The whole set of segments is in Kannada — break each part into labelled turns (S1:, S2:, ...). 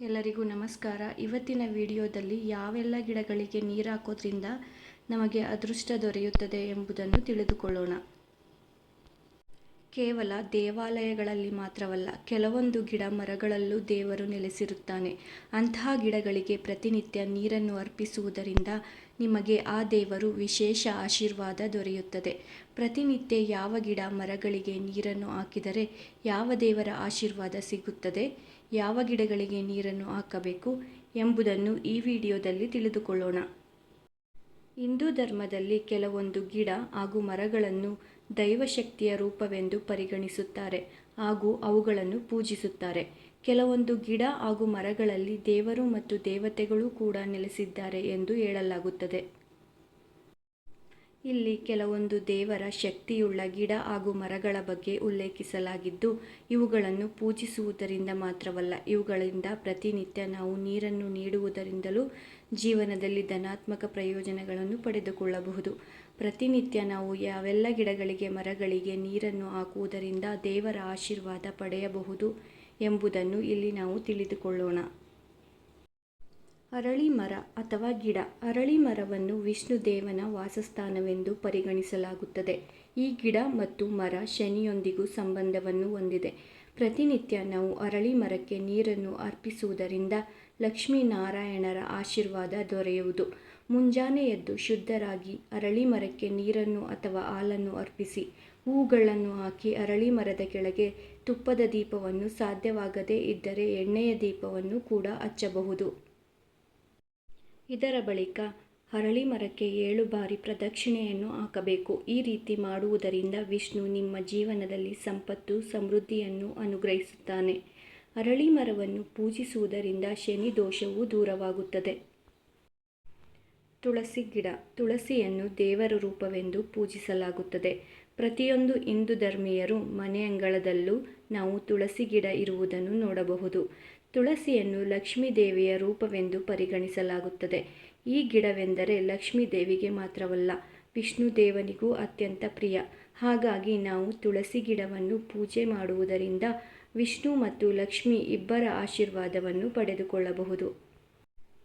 S1: ಎಲ್ಲರಿಗೂ ನಮಸ್ಕಾರ. ಇವತ್ತಿನ ವಿಡಿಯೋದಲ್ಲಿ ಯಾವೆಲ್ಲ ಗಿಡಗಳಿಗೆ ನೀರು ಹಾಕೋದ್ರಿಂದ ನಮಗೆ ಅದೃಷ್ಟ ದೊರೆಯುತ್ತದೆ ಎಂಬುದನ್ನು ತಿಳಿದುಕೊಳ್ಳೋಣ. ಕೇವಲ ದೇವಾಲಯಗಳಲ್ಲಿ ಮಾತ್ರವಲ್ಲ, ಕೆಲವೊಂದು ಗಿಡ ಮರಗಳಲ್ಲೂ ದೇವರು ನೆಲೆಸಿರುತ್ತಾನೆ. ಅಂತಹ ಗಿಡಗಳಿಗೆ ಪ್ರತಿನಿತ್ಯ ನೀರನ್ನು ಅರ್ಪಿಸುವುದರಿಂದ ನಿಮಗೆ ಆ ದೇವರು ವಿಶೇಷ ಆಶೀರ್ವಾದ ದೊರೆಯುತ್ತದೆ. ಪ್ರತಿನಿತ್ಯ ಯಾವ ಗಿಡ ಮರಗಳಿಗೆ ನೀರನ್ನು ಹಾಕಿದರೆ ಯಾವ ದೇವರ ಆಶೀರ್ವಾದ ಸಿಗುತ್ತದೆ? ಯಾವ ಗಿಡಗಳಿಗೆ ನೀರನ್ನು ಹಾಕಬೇಕು ಎಂಬುದನ್ನು ಈ ವಿಡಿಯೋದಲ್ಲಿ ತಿಳಿದುಕೊಳ್ಳೋಣ. ಹಿಂದೂ ಧರ್ಮದಲ್ಲಿ ಕೆಲವೊಂದು ಗಿಡ ಹಾಗೂ ಮರಗಳನ್ನು ದೈವಶಕ್ತಿಯ ರೂಪವೆಂದು ಪರಿಗಣಿಸುತ್ತಾರೆ ಹಾಗೂ ಅವುಗಳನ್ನು ಪೂಜಿಸುತ್ತಾರೆ. ಕೆಲವೊಂದು ಗಿಡ ಹಾಗೂ ಮರಗಳಲ್ಲಿ ದೇವರು ಮತ್ತು ದೇವತೆಗಳು ಕೂಡ ನೆಲೆಸಿದ್ದಾರೆ ಎಂದು ಹೇಳಲಾಗುತ್ತದೆ. ಇಲ್ಲಿ ಕೆಲವೊಂದು ದೇವರ ಶಕ್ತಿಯುಳ್ಳ ಗಿಡ ಹಾಗೂ ಮರಗಳ ಬಗ್ಗೆ ಉಲ್ಲೇಖಿಸಲಾಗಿದ್ದು, ಇವುಗಳನ್ನು ಪೂಜಿಸುವುದರಿಂದ ಮಾತ್ರವಲ್ಲ, ಇವುಗಳಿಂದ ಪ್ರತಿನಿತ್ಯ ನಾವು ನೀರನ್ನು ನೀಡುವುದರಿಂದಲೂ ಜೀವನದಲ್ಲಿ ಧನಾತ್ಮಕ ಪ್ರಯೋಜನಗಳನ್ನು ಪಡೆದುಕೊಳ್ಳಬಹುದು. ಪ್ರತಿನಿತ್ಯ ನಾವು ಯಾವೆಲ್ಲ ಗಿಡಗಳಿಗೆ, ಮರಗಳಿಗೆ ನೀರನ್ನು ಹಾಕುವುದರಿಂದ ದೇವರ ಆಶೀರ್ವಾದ ಪಡೆಯಬಹುದು ಎಂಬುದನ್ನು ಇಲ್ಲಿ ನಾವು ತಿಳಿದುಕೊಳ್ಳೋಣ. ಅರಳಿ ಮರ ಅಥವಾ ಗಿಡ. ಅರಳಿ ಮರವನ್ನು ವಿಷ್ಣು ದೇವನ ವಾಸಸ್ಥಾನವೆಂದು ಪರಿಗಣಿಸಲಾಗುತ್ತದೆ. ಈ ಗಿಡ ಮತ್ತು ಮರ ಶನಿಯೊಂದಿಗೂ ಸಂಬಂಧವನ್ನು ಹೊಂದಿದೆ. ಪ್ರತಿನಿತ್ಯ ನಾವು ಅರಳಿ ಮರಕ್ಕೆ ನೀರನ್ನು ಅರ್ಪಿಸುವುದರಿಂದ ಲಕ್ಷ್ಮೀನಾರಾಯಣರ ಆಶೀರ್ವಾದ ದೊರೆಯುವುದು. ಮುಂಜಾನೆ ಎದ್ದು ಶುದ್ಧರಾಗಿ ಅರಳಿ ಮರಕ್ಕೆ ನೀರನ್ನು ಅಥವಾ ಹಾಲನ್ನು ಅರ್ಪಿಸಿ, ಹೂಗಳನ್ನು ಹಾಕಿ ಅರಳಿ ಮರದ ಕೆಳಗೆ ತುಪ್ಪದ ದೀಪವನ್ನು ಸಾಧ್ಯವಾಗದೇ ಇದ್ದರೆ ಎಣ್ಣೆಯ ದೀಪವನ್ನು ಕೂಡ ಹಚ್ಚಬಹುದು. ಇದರ ಬಳಿಕ ಅರಳಿ ಮರಕ್ಕೆ ಏಳು ಬಾರಿ ಪ್ರದಕ್ಷಿಣೆಯನ್ನು ಹಾಕಬೇಕು. ಈ ರೀತಿ ಮಾಡುವುದರಿಂದ ವಿಷ್ಣು ನಿಮ್ಮ ಜೀವನದಲ್ಲಿ ಸಂಪತ್ತು, ಸಮೃದ್ಧಿಯನ್ನು ಅನುಗ್ರಹಿಸುತ್ತಾನೆ. ಅರಳಿ ಮರವನ್ನು ಪೂಜಿಸುವುದರಿಂದ ಶನಿ ದೋಷವು ದೂರವಾಗುತ್ತದೆ. ತುಳಸಿ ಗಿಡ, ತುಳಸಿಯನ್ನು ದೇವರ ರೂಪವೆಂದು ಪೂಜಿಸಲಾಗುತ್ತದೆ. ಪ್ರತಿಯೊಂದು ಹಿಂದೂ ಧರ್ಮೀಯರು ಮನೆ ಅಂಗಳದಲ್ಲೂ ನಾವು ತುಳಸಿ ಗಿಡ ಇರುವುದನ್ನು ನೋಡಬಹುದು. ತುಳಸಿಯನ್ನು ಲಕ್ಷ್ಮೀದೇವಿಯ ರೂಪವೆಂದು ಪರಿಗಣಿಸಲಾಗುತ್ತದೆ. ಈ ಗಿಡವೆಂದರೆ ಲಕ್ಷ್ಮೀದೇವಿಗೆ ಮಾತ್ರವಲ್ಲ, ವಿಷ್ಣು ದೇವನಿಗೂ ಅತ್ಯಂತ ಪ್ರಿಯ. ಹಾಗಾಗಿ ನಾವು ತುಳಸಿ ಗಿಡವನ್ನು ಪೂಜೆ ಮಾಡುವುದರಿಂದ ವಿಷ್ಣು ಮತ್ತು ಲಕ್ಷ್ಮಿ ಇಬ್ಬರ ಆಶೀರ್ವಾದವನ್ನು ಪಡೆದುಕೊಳ್ಳಬಹುದು.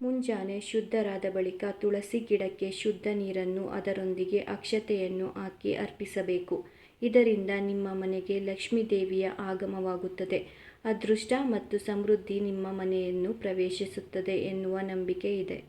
S1: ಮುಂಜಾನೆ ಶುದ್ಧರಾದ ಬಳಿಕ ತುಳಸಿ ಗಿಡಕ್ಕೆ ಶುದ್ಧ ನೀರನ್ನು, ಅದರೊಂದಿಗೆ ಅಕ್ಷತೆಯನ್ನು ಹಾಕಿ ಅರ್ಪಿಸಬೇಕು. ಇದರಿಂದ ನಿಮ್ಮ ಮನೆಗೆ ಲಕ್ಷ್ಮೀದೇವಿಯ ಆಗಮವಾಗುತ್ತದೆ. ಅದೃಷ್ಟ ಮತ್ತು ಸಮೃದ್ಧಿ ನಿಮ್ಮ ಮನೆಯನ್ನು ಪ್ರವೇಶಿಸುತ್ತದೆ ಎನ್ನುವ ನಂಬಿಕೆ ಇದೆ.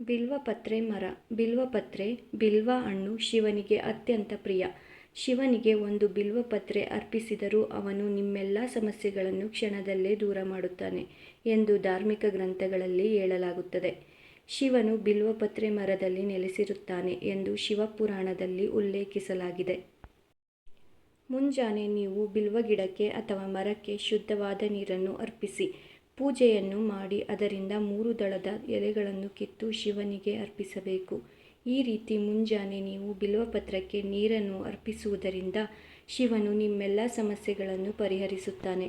S1: ಬಿಲ್ವಪತ್ರೆ ಮರ. ಬಿಲ್ವಪತ್ರೆ ಬಿಲ್ವ ಹಣ್ಣು ಶಿವನಿಗೆ ಅತ್ಯಂತ ಪ್ರಿಯ. ಶಿವನಿಗೆ ಒಂದು ಬಿಲ್ವಪತ್ರೆ ಅರ್ಪಿಸಿದರೂ ಅವನು ನಿಮ್ಮೆಲ್ಲ ಸಮಸ್ಯೆಗಳನ್ನು ಕ್ಷಣದಲ್ಲೇ ದೂರ ಮಾಡುತ್ತಾನೆ ಎಂದು ಧಾರ್ಮಿಕ ಗ್ರಂಥಗಳಲ್ಲಿ ಹೇಳಲಾಗುತ್ತದೆ. ಶಿವನು ಬಿಲ್ವಪತ್ರೆ ಮರದಲ್ಲಿ ನೆಲೆಸಿರುತ್ತಾನೆ ಎಂದು ಶಿವಪುರಾಣದಲ್ಲಿ ಉಲ್ಲೇಖಿಸಲಾಗಿದೆ. ಮುಂಜಾನೆ ನೀವು ಬಿಲ್ವ ಗಿಡಕ್ಕೆ ಅಥವಾ ಮರಕ್ಕೆ ಶುದ್ಧವಾದ ನೀರನ್ನು ಅರ್ಪಿಸಿ, ಪೂಜೆಯನ್ನು ಮಾಡಿ ಅದರಿಂದ ಮೂರು ದಳದ ಎಲೆಗಳನ್ನು ಕಿತ್ತು ಶಿವನಿಗೆ ಅರ್ಪಿಸಬೇಕು. ಈ ರೀತಿ ಮುಂಜಾನೆ ನೀವು ಬಿಲ್ವಪತ್ರಕ್ಕೆ ನೀರನ್ನು ಅರ್ಪಿಸುವುದರಿಂದ ಶಿವನು ನಿಮ್ಮೆಲ್ಲ ಸಮಸ್ಯೆಗಳನ್ನು ಪರಿಹರಿಸುತ್ತಾನೆ.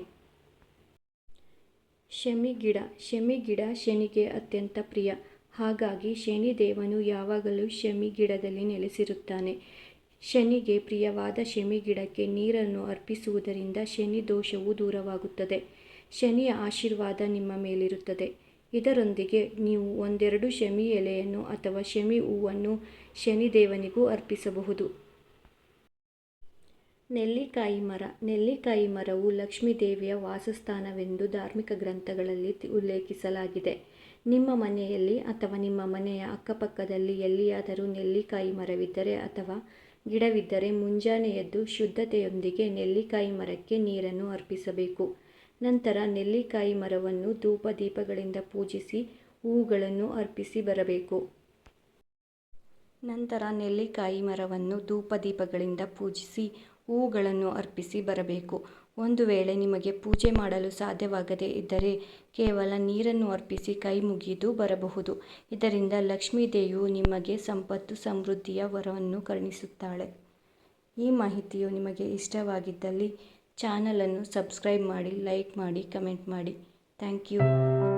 S1: ಶಮಿ ಗಿಡ ಶಮಿ ಗಿಡ ಶನಿಗೆ ಅತ್ಯಂತ ಪ್ರಿಯ. ಹಾಗಾಗಿ ಶನಿ ದೇವನು ಯಾವಾಗಲೂ ಶಮಿ ಗಿಡದಲ್ಲಿ ನೆಲೆಸಿರುತ್ತಾನೆ. ಶನಿಗೆ ಪ್ರಿಯವಾದ ಶಮಿ ಗಿಡಕ್ಕೆ ನೀರನ್ನು ಅರ್ಪಿಸುವುದರಿಂದ ಶನಿ ದೋಷವು ದೂರವಾಗುತ್ತದೆ. ಶನಿಯ ಆಶೀರ್ವಾದ ನಿಮ್ಮ ಮೇಲಿರುತ್ತದೆ. ಇದರೊಂದಿಗೆ ನೀವು ಒಂದೆರಡು ಶಮಿ ಎಲೆಯನ್ನು ಅಥವಾ ಶಮಿ ಹೂವನ್ನು ಶನಿದೇವನಿಗೂ ಅರ್ಪಿಸಬಹುದು. ನೆಲ್ಲಿಕಾಯಿ ಮರ. ನೆಲ್ಲಿಕಾಯಿ ಮರವು ಲಕ್ಷ್ಮೀ ದೇವಿಯ ವಾಸಸ್ಥಾನವೆಂದು ಧಾರ್ಮಿಕ ಗ್ರಂಥಗಳಲ್ಲಿ ಉಲ್ಲೇಖಿಸಲಾಗಿದೆ. ನಿಮ್ಮ ಮನೆಯಲ್ಲಿ ಅಥವಾ ನಿಮ್ಮ ಮನೆಯ ಅಕ್ಕಪಕ್ಕದಲ್ಲಿ ಎಲ್ಲಿಯಾದರೂ ನೆಲ್ಲಿಕಾಯಿ ಮರವಿದ್ದರೆ ಅಥವಾ ಗಿಡವಿದ್ದರೆ ಮುಂಜಾನೆ ಎದ್ದು ಶುದ್ಧತೆಯೊಂದಿಗೆ ನೆಲ್ಲಿಕಾಯಿ ಮರಕ್ಕೆ ನೀರನ್ನು ಅರ್ಪಿಸಬೇಕು. ನಂತರ ನೆಲ್ಲಿಕಾಯಿ ಮರವನ್ನು ಧೂಪ ದೀಪಗಳಿಂದ ಪೂಜಿಸಿ ಹೂಗಳನ್ನು ಅರ್ಪಿಸಿ ಬರಬೇಕು. ನಂತರ ನೆಲ್ಲಿಕಾಯಿ ಮರವನ್ನು ಧೂಪ ದೀಪಗಳಿಂದ ಪೂಜಿಸಿ ಹೂಗಳನ್ನು ಅರ್ಪಿಸಿ ಬರಬೇಕು. ಒಂದು ವೇಳೆ ನಿಮಗೆ ಪೂಜೆ ಮಾಡಲು ಸಾಧ್ಯವಾಗದೇ ಇದ್ದರೆ ಕೇವಲ ನೀರನ್ನು ಅರ್ಪಿಸಿ ಕೈ ಮುಗಿದು ಬರಬಹುದು. ಇದರಿಂದ ಲಕ್ಷ್ಮೀ ದೇವಿಯು ನಿಮಗೆ ಸಂಪತ್ತು, ಸಮೃದ್ಧಿಯ ವರವನ್ನು ಕರುಣಿಸುತ್ತಾಳೆ. ಈ ಮಾಹಿತಿಯು ನಿಮಗೆ ಇಷ್ಟವಾಗಿದ್ದಲ್ಲಿ ಚಾನಲನ್ನು ಸಬ್ಸ್ಕ್ರೈಬ್ ಮಾಡಿ, ಲೈಕ್ ಮಾಡಿ, ಕಮೆಂಟ್ ಮಾಡಿ. Thank you.